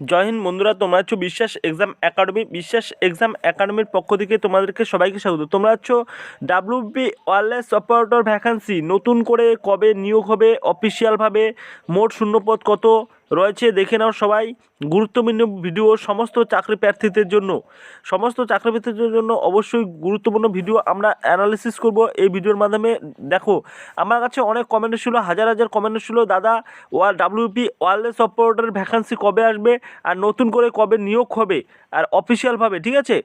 জয় হিন্দ বন্ধুরা, তোমরা হচ্ছ বিশ্বাস এক্সাম একাডেমি, বিশ্বাস এক্সাম একাডেমির পক্ষ থেকে তোমাদেরকে সবাইকে স্বাগত। তোমরা হচ্ছ ডাব্লিউপি ওয়ারলেস অপারেটর ভ্যাকান্সি, নতুন করে কবে নিয়োগ হবে অফিসিয়ালভাবে মোট শূন্যপদ কত? রয়েছে, দেখে নাও সবাই। গুরুত্বপূর্ণ ভিডিও, সমস্ত চাকরি প্রার্থীদের জন্য। সমস্ত চাকরি প্রার্থীদের জন্য অবশ্যই গুরুত্বপূর্ণ ভিডিও আমরা অ্যানালিসিস করব। এই ভিডিওর মাধ্যমে দেখো, আমার কাছে অনেক কমেন্ট ছিল, হাজার হাজার কমেন্ট ছিল, দাদা ওয়ার ডাব্লিউপি ওয়ারলেস অপারেটরের ভ্যাকান্সি কবে আসবে? আর নতুন করে কবে নিয়োগ হবে? আর অফিসিয়ালভাবে ঠিক আছে?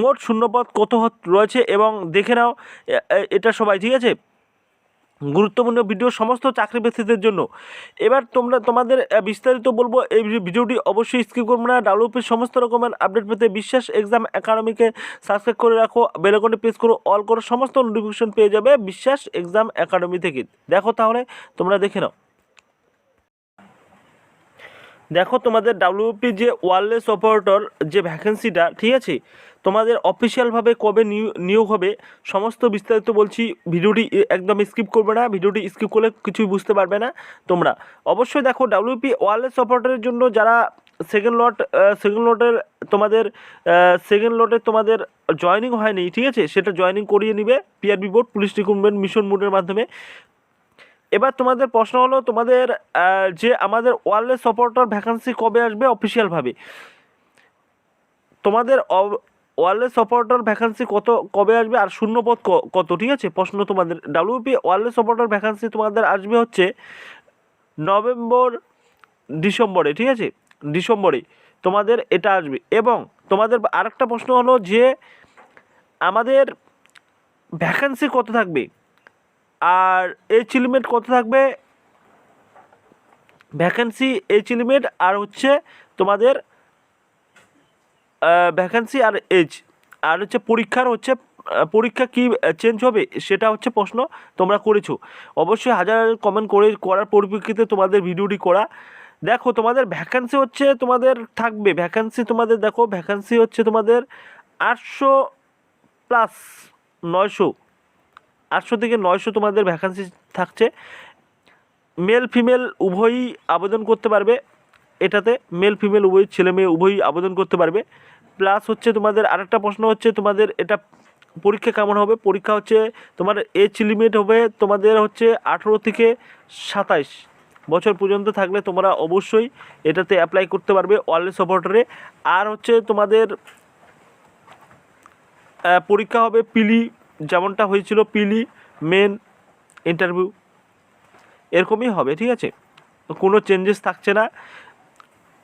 মোট শূন্যপদ কত রয়েছে? এবং দেখে নাও এটা সবাই, ঠিক আছে? গুরুত্বপূর্ণ ভিডিও সমস্ত চাকরি প্রার্থীদের জন্য। এবার তোমরা, তোমাদের বিস্তারিত বলব এই ভিডিওটি অবশ্যই স্কিপ করব না। ডাব্লিউপির সমস্ত রকমের আপডেট পেতে বিশ্বাস এক্সাম একাডেমিকে সাবস্ক্রাইব করে রাখো। বেলকনে প্রেস করো অল করো, সমস্ত নোটিফিকেশন পেয়ে যাবে বিশ্বাস এক্সাম একাডেমি থেকে। দেখো তাহলে, তোমরা দেখে নাও। দেখো তোমাদের ডাব্লিউপি যে ওয়ারলেস অপারেটর যে ভ্যাকেন্সিটা ঠিক আছে? তোমাদের অফিসিয়ালভাবে কবে নিয়োগ হবে, সমস্ত বিস্তারিত বলছি। ভিডিওটি একদম স্কিপ করবে না, ভিডিওটি স্কিপ করলে কিছুই বুঝতে পারবে না তোমরা। অবশ্যই দেখো ডাব্লিউপি ওয়ারলেস অপারেটরের জন্য যারা সেকেন্ড লট সেকেন্ড লটের তোমাদের সেকেন্ড লটে তোমাদের জয়নিং হয়নি, ঠিক আছে? সেটা জয়নিং করিয়ে নিবে PRB board police recruitment mission মোডের মাধ্যমে। এবার তোমাদের প্রশ্ন হলো, তোমাদের যে আমাদের ওয়ারলেস অপারেটর ভ্যাকান্সি কবে আসবে অফিসিয়ালভাবে তোমাদের ওয়ারলেস অপারেটর ভ্যাকান্সি কত, কবে আসবে আর শূন্যপদ কত, ঠিক আছে? প্রশ্ন তোমাদের ডাব্লিউপি ওয়ারলেস অপারেটর ভ্যাকান্সি তোমাদের আসবে হচ্ছে নভেম্বর, ডিসেম্বরে, ঠিক আছে? ডিসেম্বরে তোমাদের এটা আসবে। এবং তোমাদের আরেকটা প্রশ্ন হলো যে আমাদের ভ্যাকান্সি কত থাকবে? আর এজ লিমিট কত থাকবে? ভ্যাকেন্সি এজ লিমিট আর হচ্ছে তোমাদের ভ্যাকেন্সি আর এজ আর হচ্ছে পরীক্ষার হচ্ছে পরীক্ষা কি চেঞ্জ হবে সেটা হচ্ছে প্রশ্ন তোমরা করেছ। অবশ্যই হাজার কমেন্ট করে, করার পরিপ্রেক্ষিতে তোমাদের ভিডিওটি করা। দেখো তোমাদের ভ্যাকান্সি হচ্ছে তোমাদের থাকবে। ভ্যাকান্সি তোমাদের দেখো ভ্যাকান্সি হচ্ছে তোমাদের আটশো প্লাস নয়শো। আটশো থেকে নয়শো তোমাদের ভ্যাকান্সি থাকছে। মেল ফিমেল উভয়ই আবেদন করতে পারবে। এটাতে মেল ফিমেল উভয় ছেলে মেয়ে উভয়ই আবেদন করতে পারবে। প্লাস হচ্ছে তোমাদের আরেকটা প্রশ্ন হচ্ছে তোমাদের এটা পরীক্ষা কেমন হবে? পরীক্ষা হচ্ছে তোমার এজ লিমিট হবে তোমাদের হচ্ছে আঠেরো থেকে সাতাইশ বছর পর্যন্ত থাকলে তোমরা অবশ্যই এটাতে অ্যাপ্লাই করতে পারবে ওয়ারলেস অপারেটরে আর হচ্ছে তোমাদের পরীক্ষা হবে পিলি যেমনটা হয়েছিল পিলি, মেন ইন্টারভিউ, এরকমই হবে, ঠিক আছে? কোনো চেঞ্জেস থাকছে না।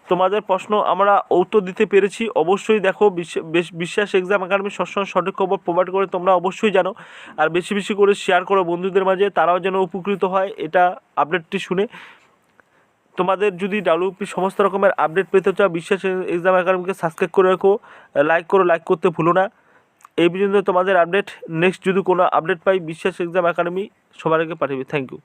তোমাদের প্রশ্ন আমরা উত্তর দিতে পেরেছি। অবশ্যই দেখো, বিশ্ব- বেশ- বিশ্বাস এক্সাম একাডেমি সবসময় সঠিক খবর প্রোভাইড করে, তোমরা অবশ্যই জানো। আর বেশি বেশি করে শেয়ার করো বন্ধুদের মাঝে, তারাও যেন উপকৃত হয়, এটা আপডেটটি শুনে। তোমাদের যদি ডাব্লিউপি সমস্ত রকমের আপডেট পেতে চাও, বিশ্বাস এক্সাম একাডেমিকে সাবস্ক্রাইব করে রাখো। লাইক করো লাইক করতে ভুলো না। এই পর্যন্ত তোমাদের আপডেট নেক্সট যদি কোনো আপডেট পাই, বিশ্বাস এক্সাম একাডেমি সবার আগে পাঠাবে থ্যাংক ইউ